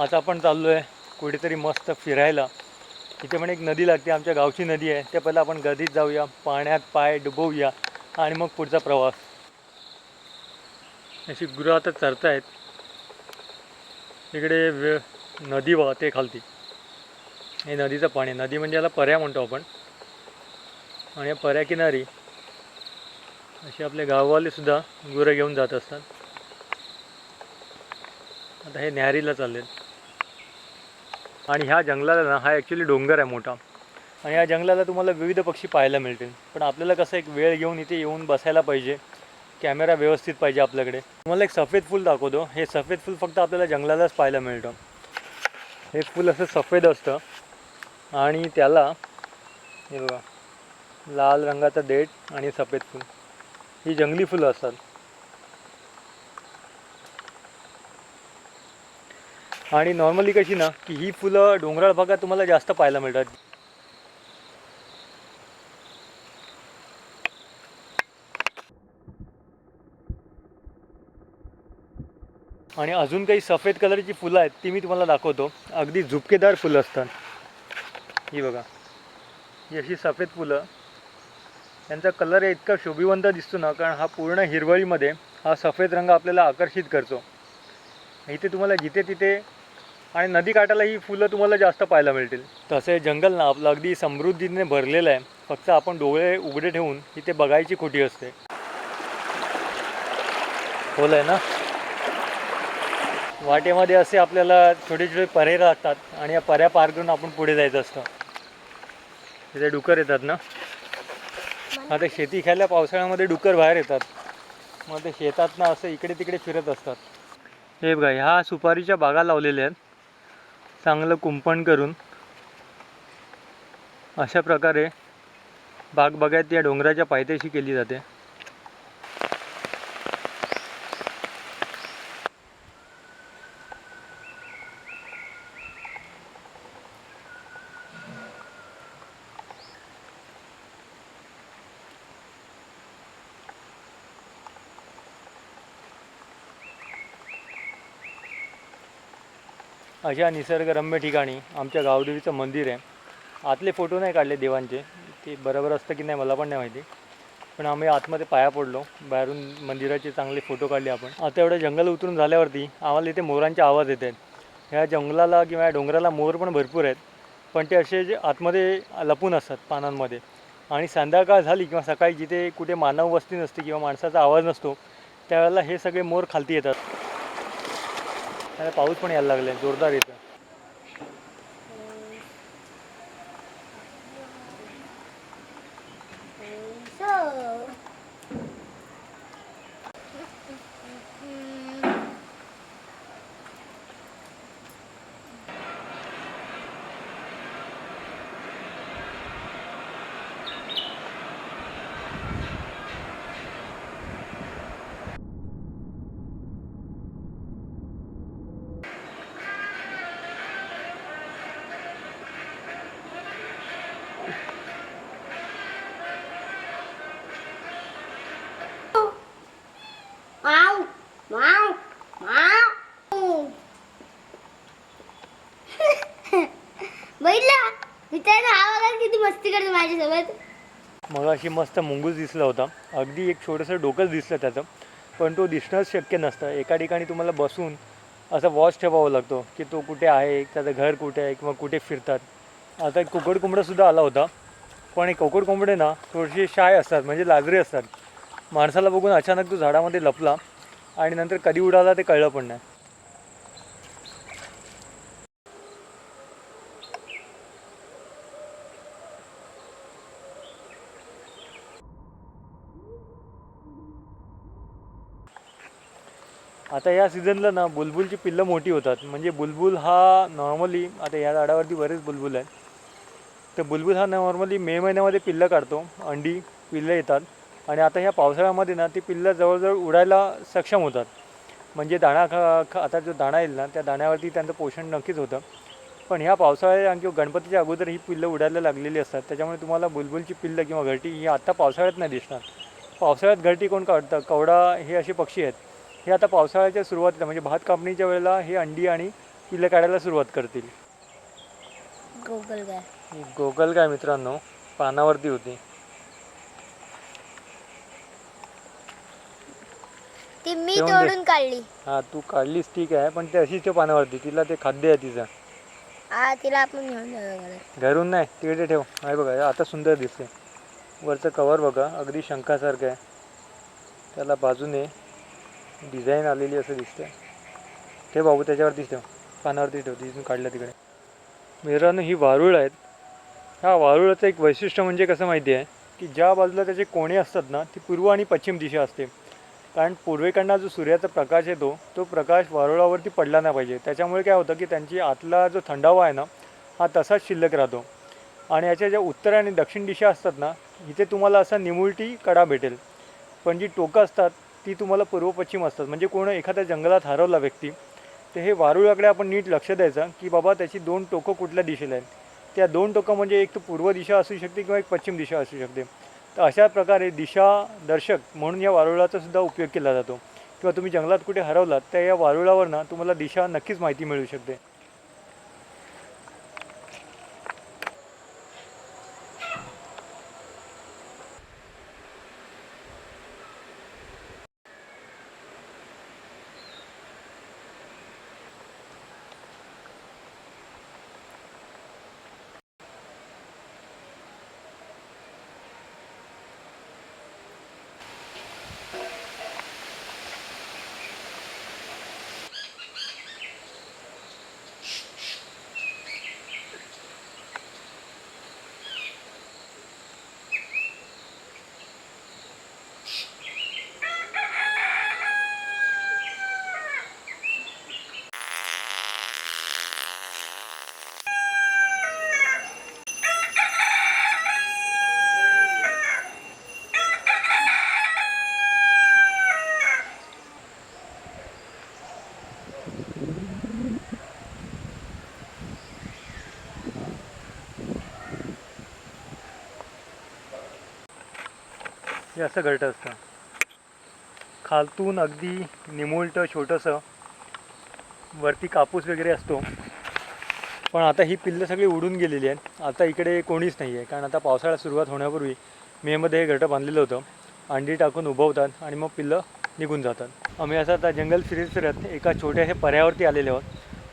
आता आपण चाललो आहे कुठेतरी मस्त फिरायला. इथे पण एक नदी लागते आमच्या गावची नदी आहे. त्या पहिलं आपण गदीत जाऊया पाण्यात पाय डुबवूया आणि मग पुढचा प्रवास. अशी गुरं आता चरतायत. इकडे वे नदी वाहते खालती. हे नदीचं पाणी नदी म्हणजे याला पर्या म्हणतो आपण. आणि या पर्या किनारी असे आपले गाववाले सुद्धा गुरं घेऊन जात असतात. आता हे न्याहारीला चाललेत. आणि ह्या जंगलाला ना हा ॲक्च्युली डोंगर आहे मोठा. आणि या जंगलाला तुम्हाला विविध पक्षी पाहायला मिळतील. पण आपल्याला कसं एक वेळ घेऊन इथे येऊन बसायला पाहिजे. कॅमेरा व्यवस्थित पाहिजे आपल्याकडे. तुम्हाला एक सफेद फूल दाखवतो. हे सफेद फूल फक्त आपल्याला जंगलालाच पाहायला मिळतं. हे फूल असं सफेद असतं. आणि त्याला हे बघा लाल रंगाचं देठ आणि सफेद फूल. ही जंगली फुलं असतात. आणि नॉर्मली कशी ना की ही फुलं डोंगराळ भागात तुम्हाला जास्त पाहायला मिळतात. आणि अजून काही सफेद कलरची फुलं आहेत ती मी तुम्हाला दाखवतो. अगदी झुपकेदार फुलं असतात. ही बघा. ही अशी सफेद फुलं. त्यांचा कलर इतका शोभिवंत दिसतो ना कारण हा पूर्ण हिरवळीमध्ये हा सफेद रंग आपल्याला आकर्षित करतो. इथे तुम्हाला जिथे तिथे आणि नदीकाठाला ही फुलं तुम्हाला जास्त पाहायला मिळतील. तसे जंगल ना आपलं अगदी समृद्धीने भरलेलं आहे. फक्त आपण डोळे उघडे ठेवून इथे बघायची खोटी असते. खोल आहे ना? वाटेमध्ये असे आपल्याला छोटे छोटे परे लागतात आणि या पर्या पार करून आपण पुढे जायचं असतं. तिथे डुकर येतात ना? आता शेती खायला पावसाळ्यामध्ये डुकर बाहेर येतात. मग ते शेतात ना असं इकडे तिकडे फिरत असतात. हे बघा ह्या सुपारीच्या बागा लावलेल्या आहेत. चांगलं कुंपण करून अशा प्रकारे बागबागायत या डोंगराच्या पायथ्याशी केली जाते. अशा निसर्गरम्य ठिकाणी आमच्या गावदेवीचं मंदिर आहे. आतले फोटो नाही काढले देवांचे. ते बरोबर असतं की नाही मला पण नाही माहिती. पण आम्ही आतमध्ये पाया पडलो. बाहेरून मंदिराचे चांगले फोटो काढले आपण. आता एवढं जंगल उतरून झाल्यावरती आम्हाला इथे मोरांचे आवाज येत आहेत. ह्या जंगलाला किंवा या डोंगराला मोर पण भरपूर आहेत. पण ते असे जे आतमध्ये लपून असतात पानांमध्ये. आणि संध्याकाळ झाली किंवा सकाळी जिथे कुठे मानव वस्ती नसते किंवा माणसाचा आवाज नसतो त्यावेळेला हे सगळे मोर खालती येतात. आणि पाऊस पण यायला लागला जोरदार येतं बघितला? मित्रांनो हा बघा किती मस्ती करतो माझ्यासोबत. मग अशी मस्त मुंगूस दिसला होता. अगदी एक छोटंसं डोकंच दिसलं त्याचं. पण तो दिसणंच शक्य नसतं. एका ठिकाणी तुम्हाला बसून असं वॉच ठेवावा लागतो की तो कुठे आहे त्याचं घर कुठे आहे किंवा कुठे फिरतात. आता एक कोकड कोंबडासुद्धा आला होता. पण एक कोकड कोंबडे ना थोडेसे शाय असतात म्हणजे लाजरे असतात. माणसाला बघून अचानक तो झाडामध्ये लपला आणि नंतर कधी उडाला ते कळलं पण नाही. आता या सीझनला ना बुलबुलची पिल्लं मोठी होतात. म्हणजे बुलबुल हा नॉर्मली आता या झाडावरती बरेच बुलबुल आहेत. तर बुलबुल हा नॉर्मली मे महिन्यामध्ये पिल्लं काढतो अंडी पिल्लं येतात. आणि आता ह्या पावसाळ्यामध्ये ना ती पिल्लं जवळजवळ उडायला सक्षम होतात. म्हणजे दाणा खा खा आता जो दाणा येईल ना त्या दाण्यावरती त्यांचं पोषण नक्कीच होतं. पण ह्या पावसाळ्या किंवा गणपतीच्या अगोदर ही पिल्लं उडायला लागलेली असतात. त्याच्यामुळे तुम्हाला बुलबुलची पिल्लं किंवा घरटी ही आत्ता पावसाळ्यात नाही दिसणार. पावसाळ्यात घरटी कोण काढतं? कवडा हे असे पक्षी आहेत. हे आता पावसाळ्याच्या सुरुवातीला म्हणजे भात कापणीच्या वेळेला हे अंडी आणि पिल्लं काढायला सुरुवात करतील. गोगल काय गोगल काय मित्रांनो पानावरती होती. ती मी ठेवून दे. तोडून काढली. हा तू काढलीस ठीक आहे पण ते अशीच पानावरती तिला ते खाद्य आहे तिचं. तिला आपण घेऊन घरात. घरून नाही तिकडे ठेव. आहे बघा आता सुंदर दिसते. वरचं कवर बघा अगदी शंखासारखं आहे. त्याला बाजूने डिझाईन आलेली असं दिसते ते बाबू त्याच्यावरतीच ठेव. पानावरती ठेव. तिथून काढलं तिकडे. मित्रांनो ही वारुळ आहेत. ह्या वारुळाचं एक वैशिष्ट्य म्हणजे कसं माहिती आहे? की ज्या बाजूला त्याचे कोणे असतात ना ती पूर्व आणि पश्चिम दिशा असते. कारण पूर्वेकडनं जो सूर्याचा प्रकाश येतो तो प्रकाश वारुळावरती पडला नाही पाहिजे. त्याच्यामुळे काय होतं की त्यांची आतला जो थंडावा आहे ना हा तसाच शिल्लक राहतो. आणि याच्या ज्या उत्तर आणि दक्षिण दिशा असतात ना इथे तुम्हाला असा निमुळटी कडा भेटेल. पण जी टोकं असतात ती तुम्हाला पूर्व पश्चिम असतात. म्हणजे कोण एखाद्या जंगलात हरवला व्यक्ती तर हे वारुळाकडे आपण नीट लक्ष द्यायचं की बाबा त्याची दोन टोकं कुठल्या दिशेला आहेत. त्या दोन टोकं म्हणजे एक तर पूर्व दिशा असू शकते किंवा एक पश्चिम दिशा असू शकते. तर अशा प्रकारे दिशा दर्शक म्हणून या वारुळाचा सुद्धा उपयोग केला जातो. किंवा तुम्ही जंगलात कुठे हरवलात तर या वारुळावरनं तुम्हाला दिशा नक्कीच माहिती मिळू शकते. हे असं घरटं असतं. खालतून अगदी निमुळतं छोटंसं वरती कापूस वगैरे असतो. पण आता ही पिल्लं सगळी उडून गेलेली आहेत. आता इकडे कोणीच नाही आहे. कारण आता पावसाळा सुरुवात होण्यापूर्वी मेमध्ये हे घरटं बांधलेलं होतं. अंडी टाकून उभवतात आणि मग पिल्लं निघून जातात. आम्ही असं आता जंगल फिरत फिरत एका छोट्याशा पर्यावरती आलेले आहोत.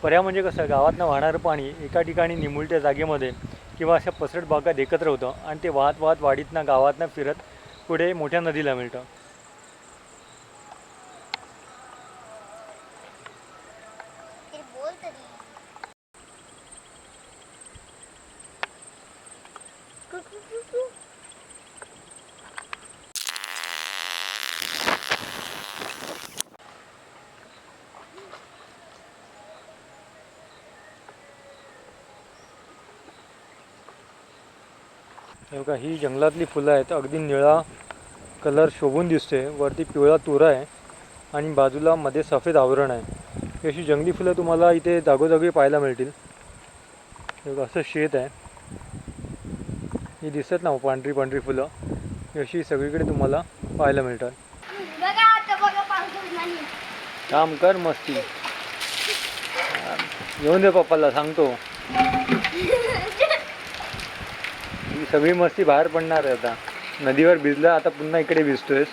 पर्या म्हणजे कसं गावातनं वाहणारं पाणी एका ठिकाणी निमुळत्या जागेमध्ये किंवा अशा पसरट भागात एकत्र होतं आणि ते वाहत वाहत वाडीतनं गावातनं फिरत पुढे मोठ्या नदीला मिळतं. हे बघा ही जंगलातली फुलं आहेत. अगदी निळा कलर शोभून दिसते वरती पिवळा तुरा आहे आणि बाजूला मध्ये सफेद आवरण आहे. ही अशी जंगली फुलं तुम्हाला इथे जागोजागी पाहायला मिळतील. असं शेत आहे. ही दिसत ना पांढरी पांढरी फुलं. अशी सगळीकडे तुम्हाला पाहायला मिळतात. काम कर मस्ती. येऊन दे पप्पाला सांगतो. ही सगळी मस्ती बाहेर पडणार आहे आता. नदीवर भिजला आता पुन्हा इकडे भिजतोयस.